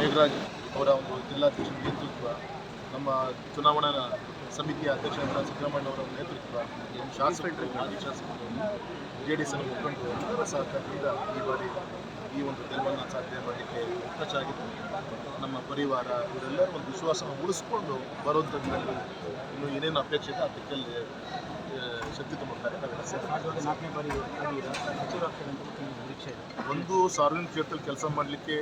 ನಾಗರಾಜ್ ಅವರ ಒಂದು ಜಿಲ್ಲಾಧ್ಯಕ್ಷ ನೇತೃತ್ವ ನಮ್ಮ ಚುನಾವಣಾ ಸಮಿತಿಯ ಅಧ್ಯಕ್ಷರಾದ ಸಿದ್ದರಾಮಯ್ಯ ಅವರ ನೇತೃತ್ವ ಶಾಸಕರು ಮಾಜಿ ಶಾಸಕರು ಜೆ ಡಿ ಎಸ್ ಮುಖಂಡರು ಎಲ್ಲರ ಸಹಕಾರದಿಂದ ಈ ಬಾರಿ ಈ ಒಂದು ಗೆಲುವನ್ನು ಸಾಧ್ಯ ಮಾಡಲಿಕ್ಕೆ ಆಗಿದೆ ನಮ್ಮ ಪರಿವಾರ ಇವರೆಲ್ಲರ ಒಂದು ವಿಶ್ವಾಸವನ್ನು ಉಳಿಸ್ಕೊಂಡು ಬರೋದ್ರಲ್ಲಿ ಇನ್ನು ಏನೇನು ಅಪೇಕ್ಷೆ ಇದೆ ಆ ದಿಕ್ಕಲ್ಲಿ ಆ, ಶಕ್ತಿ ತುಂಬುತ್ತಾರೆ ನಾಲ್ಕನೇ ಬಾರಿ ಒಂದು ಸಾರ್ವಜನಿಕ ಕ್ಷೇತ್ರದಲ್ಲಿ ಕೆಲಸ ಮಾಡಲಿಕ್ಕೆ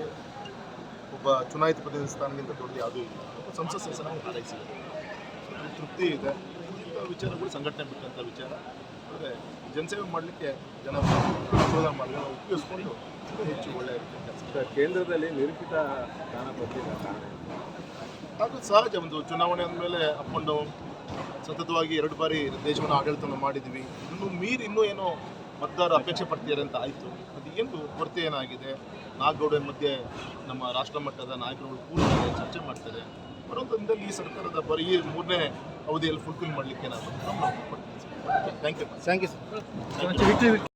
ಒಬ್ಬ ಚುನಾಯಿತ ಪ್ರತಿನಿಧಿ ಸ್ಥಾನಕ್ಕಿಂತ ದೊಡ್ಡ ಯಾವುದೂ ಇಲ್ಲ. ಸಂಸತ್ ಸದಸ್ಯನ ಹಾರೈಸಿದೆ ತೃಪ್ತಿ ಇದೆ. ಇಂಥ ವಿಚಾರಗಳು ಸಂಘಟನೆ ಬಿಟ್ಟಂಥ ವಿಚಾರ. ಆದರೆ ಜನಸೇವೆ ಮಾಡಲಿಕ್ಕೆ ಜನ ಆಶೀರ್ವಾದ ಮಾಡಿದ್ರೆ ಉಪಯೋಗಿಸ್ಕೊಂಡು ಹೆಚ್ಚು ಒಳ್ಳೆಯ ಕೇಂದ್ರದಲ್ಲಿ ನಿರೀಕ್ಷಿತ ಸ್ಥಾನ ಬರ್ತಿಲ್ಲ ಅದು ಸಹಜ. ಒಂದು ಚುನಾವಣೆ ಅಂದಮೇಲೆ ಅಪ್ ಡೌನ್ ಸತತವಾಗಿ ಎರಡು ಬಾರಿ ದೇಶವನ್ನು ಆಡಳಿತವನ್ನು ಮಾಡಿದ್ವಿ ಇನ್ನು ಮೀರಿ ಇನ್ನೂ ಏನೋ ಮತದಾರ ಅಪೇಕ್ಷೆ ಪಡ್ತಿದ್ದಾರೆ ಅಂತ ಆಯಿತು. ಅದು ಏನು ಕೊರತೆ ಏನಾಗಿದೆ? ನಾಗೌಡನ ಮಧ್ಯೆ ನಮ್ಮ ರಾಷ್ಟ್ರ ಮಟ್ಟದ ನಾಯಕರುಗಳು ಕೂರ್ತಾರೆ ಚರ್ಚೆ ಮಾಡ್ತಾರೆ. ಬರೋದು ದಿನದಲ್ಲಿ ಈ ಸರ್ಕಾರದ ಬರೀ ಮೂರನೇ ಅವಧಿಯಲ್ಲಿ ಫುಲ್ಫಿಲ್ ಮಾಡಲಿಕ್ಕೆ ನಾನು thank you thank you sir